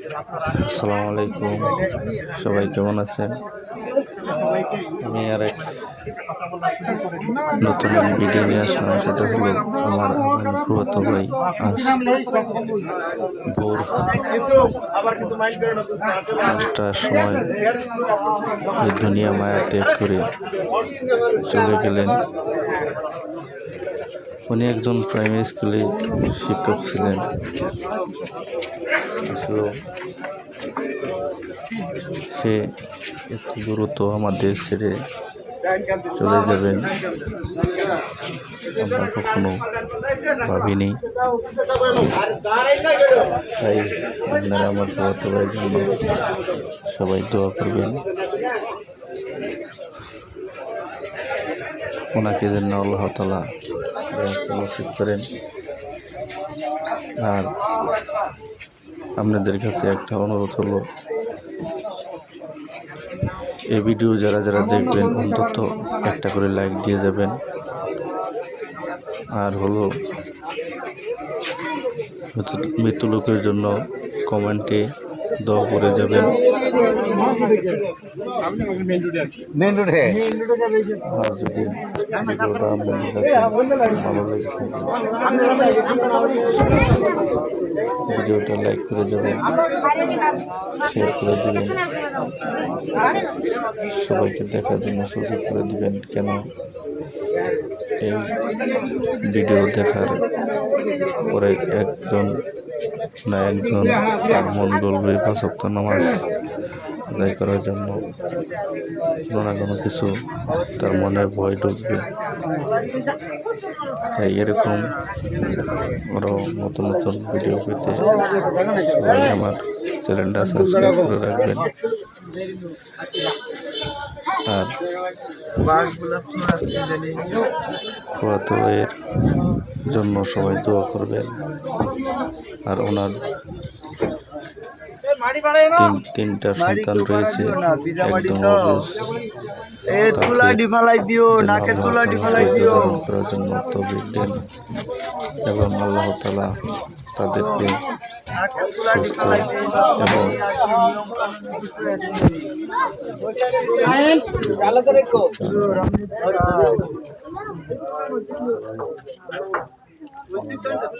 আসসালামু আলাইকুম। সবাই কেমন আছেন? আমি আর এক নতুন ভিডিও নিয়ে আসলাম সেটা হলো আমার ফুয়াতো ভাই আজ ভোর পাঁচটার সময় এই দুনিয়া মায়া ত্যাগ করে চলে গেলেন। উনি একজন প্রাইমারি স্কুলে শিক্ষক ছিলেন। সে একটু দ্রুত আমাদের ছেড়ে চলে যাবেন আমরা কখনো ভাবিনি। তাই আপনারা আমার খাওয়াতে ভাইয়ের জন্য সবাই দোয়া করবেন। ওনাকে যেন আল্লাহ তালা নসিব করেন। আর আপনাদের কাছে একটা অনুরোধ হলো, এই ভিডিও যারা যারা দেখবেন, অন্তত একটা করে লাইক দিয়ে যাবেন। আর হলো, মৃত্যু লোকের জন্য কমেন্টে দোয়া করে যাবেন। মেন রোডে? ভিডিওটা লাইক করে যাবেন শেয়ার করে দিবেন। সবাইকে দেখার জন্য সুযোগ করে দিবেন কেন এই ভিডিও দেখার পরে একজন না একজন তার মন গলবে পাঁচক্ত নামাজ। আদায় করার জন্য কোনো না কোনো কিছু তার মনে ভয় ঢুকবে। তাই এরকম আরও নতুন নতুন ভিডিও পেতে সবাই আমার চ্যানেলটা সাবস্ক্রাইব করে রাখবেন। আর এর জন্য সবাই দোয়া করবেন। আর ওনার তিন তিনটা সন্তান রয়েছে। একদম অবুঝ এ তুলা ডিফালাই দিও নাকের তুলা ডিফালাই করার জন্য তৌফিক দেন। এবং আল্লাহ তালা তাদেরকে সুস্থ এবং আমরা শূন্য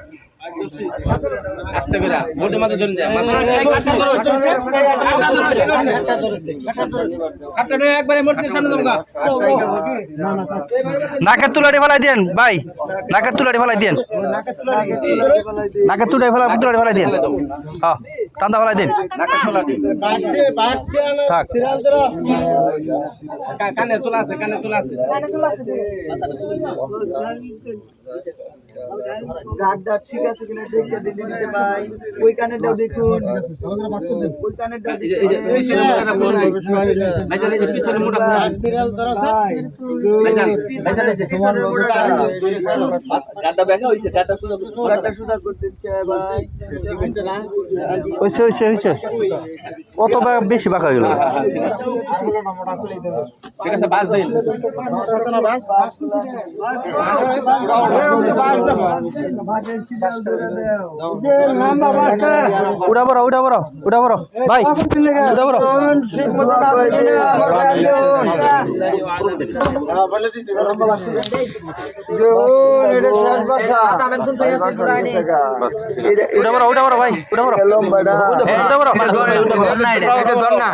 আস্তে করে বোটে মাথা ধরে যায় একবারে মসজিদের সামনে দমকা। নাকের তুলাটি ফেলাই দেন ভাই। নাকের তুলাটি ফেলাই দেন নাকের তুলাটি ফেলা তুলাটি ফেলাই দেন হ্যাঁ টান্দা ফেলাই দেন। থাক। কানে তোলা আছে। কানে তোলা আছে। গাড্ডা ঠিক আছে কিনা দেখে দিদি দিতে ভাই ওই কানেরটাও দেখুন ওই কানেরটাও বা- বেশি বাঁকা হয়ে গেল ঠিক আছে বাস দিন উঠা বড় উঠা বড় উঠা বড় ভাই উঠা বড় উঠা বড় উঠা বড় ভাই উঠা বড় উঠা বড় এটা ধর না